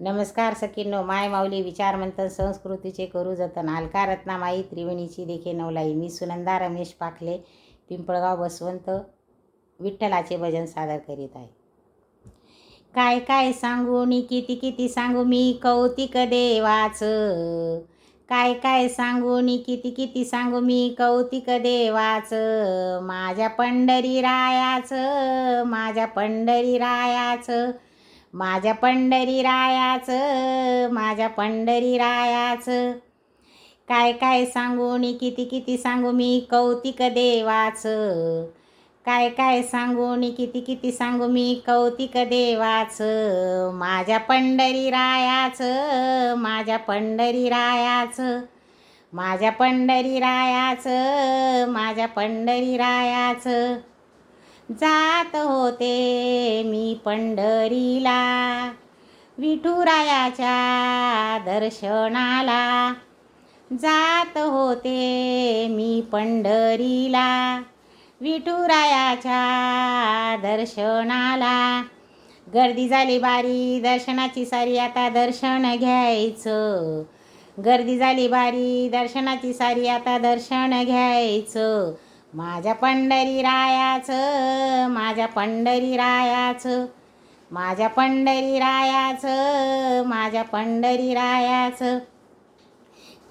नमस्कार सखींनो माय माऊली विचारमंथन संस्कृतीचे करू जतन. अलका रत्नामाई त्रिवेणीची देखे नवलाई. मी सुनंदा रमेश पाखले पिंपळगाव बसवंत विठ्ठलाचे भजन सादर करीत आहे. काय काय सांगू नी किती किती सांगू मी कौतिक देवाचं. काय काय सांगू नी किती किती सांगू मी कौतिक देवाचं. माझ्या पंढरी रायाचं माझ्या पंढरी रायाचं. माझ्या पंढरी रायाचं माझ्या पंढरी रायाचं. काय काय सांगू नी किती किती सांगू मी कौतिक देवाचं. काय काय सांगू नी किती किती सांगू मी कौतिक देवाचं. माझ्या पंढरी रायाचं माझ्या पंढरी रायाचं. माझ्या पंढरी रायाचं माझ्या पंढरी रायाचं. जात होते मी पंढरीला विठुरायाच्या दर्शनाला. जात होते मी पंढरीला विठुरायाच्या दर्शनाला. गर्दी झाली बारी दर्शनाची सारी आता दर्शन घ्यायचं. गर्दी झाली बारी दर्शनाची सारी आता दर्शन घ्यायचं. माझ्या पंढरी रायाचं माझ्या पंढरी रायाचं माझ्या पंढरी रायाचं माझ्या पंढरी रायाचं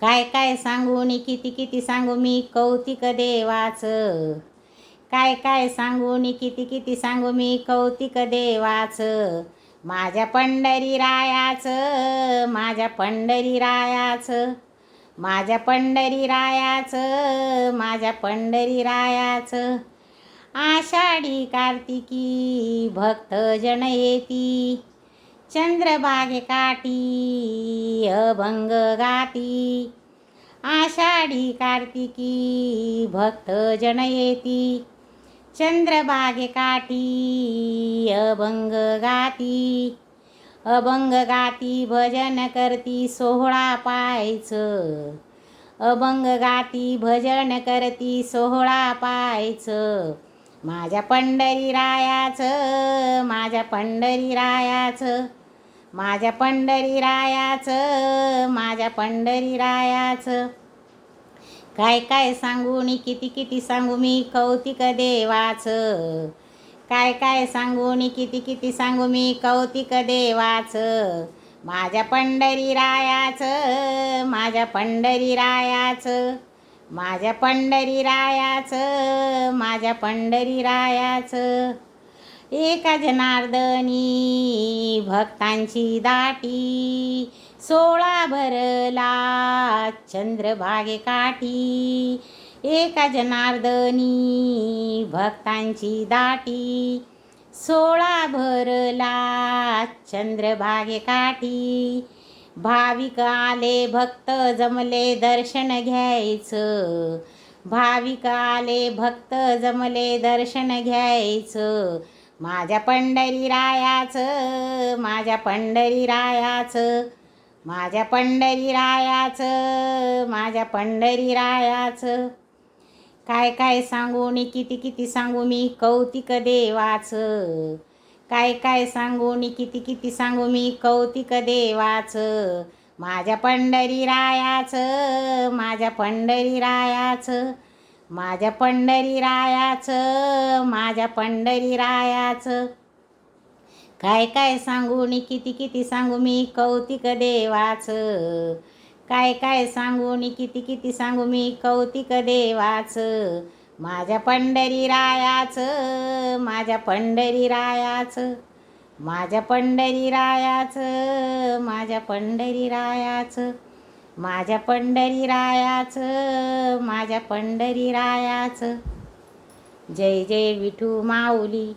काय काय सांगू नि किती किती सांगू मी कौतिक देवाचं. काय काय सांगू नी किती किती सांगू मी कौतिक देवाचं. माझ्या पंढरी रायाचं माझ्या पंढरी रायाचं माझ्या पंढरी रायाचं माझ्या पंढरी रायाचं आषाढी कार्तिकी भक्तजन येती. चंद्रबागे काठी अभंग गाती. आषाढी कार्तिकी भक्तजन येती. चंद्रबागे काठी अभंग गाती. अभंग गाती भजन करती सोहळा पायचं अभंग गाती भजन करती सोहळा पायचं माझ्या पंढरी रायाचं माझ्या पंढरी रायाचं. माझ्या पंढरी रायाचं माझ्या पंढरी रायाचं. काय काय सांगू नी किती किती सांगू मी कौतिक देवाचं. काय काय सांगू नि किती किती सांगू मी कौतिक देवाचं? माझ्या पंढरी रायाचं माझ्या पंढरी रायाचं माझ्या पंढरी रायाचं माझ्या पंढरी रायाचं. एका जनार्दनी भक्तांची दाटी सोळा भरला चंद्रभागे काठी. एका जनार्दनी भक्तांची दाटी. सोळा भरला चंद्रभागे काठी. भाविक आले भक्त जमले दर्शन घ्यायचं. भाविक आले भक्त जमले दर्शन घ्यायचं. माझ्या पंढरी रायाचं माझ्या पंढरी रायाचं. माझ्या पंढरी रायाचं माझ्या पंढरी रायाचं. काय काय सांगू नि किती किती सांगू मी? कौतिक देवाचं. काय काय सांगू नि किती किती सांगू मी? कौतिक देवाच. माझ्या पंढरी रायाचं माझ्या पंढरी रायाचं. माझ्या पंढरी रायाचं माझ्या पंढरी रायाचं. काय काय सांगू नि किती किती सांगू मी? कौतिक देवाचं. काय काय सांगू नि किती किती सांगू मी? कौतिक देवाचं माझ्या पंढरी रायाचं माझ्या पंढरी रायाचं माझ्या पंढरी रायाचं माझ्या पंढरी रायाचं माझ्या पंढरी रायाचं माझ्या पंढरी रायाचं. जय जय विठू माऊली.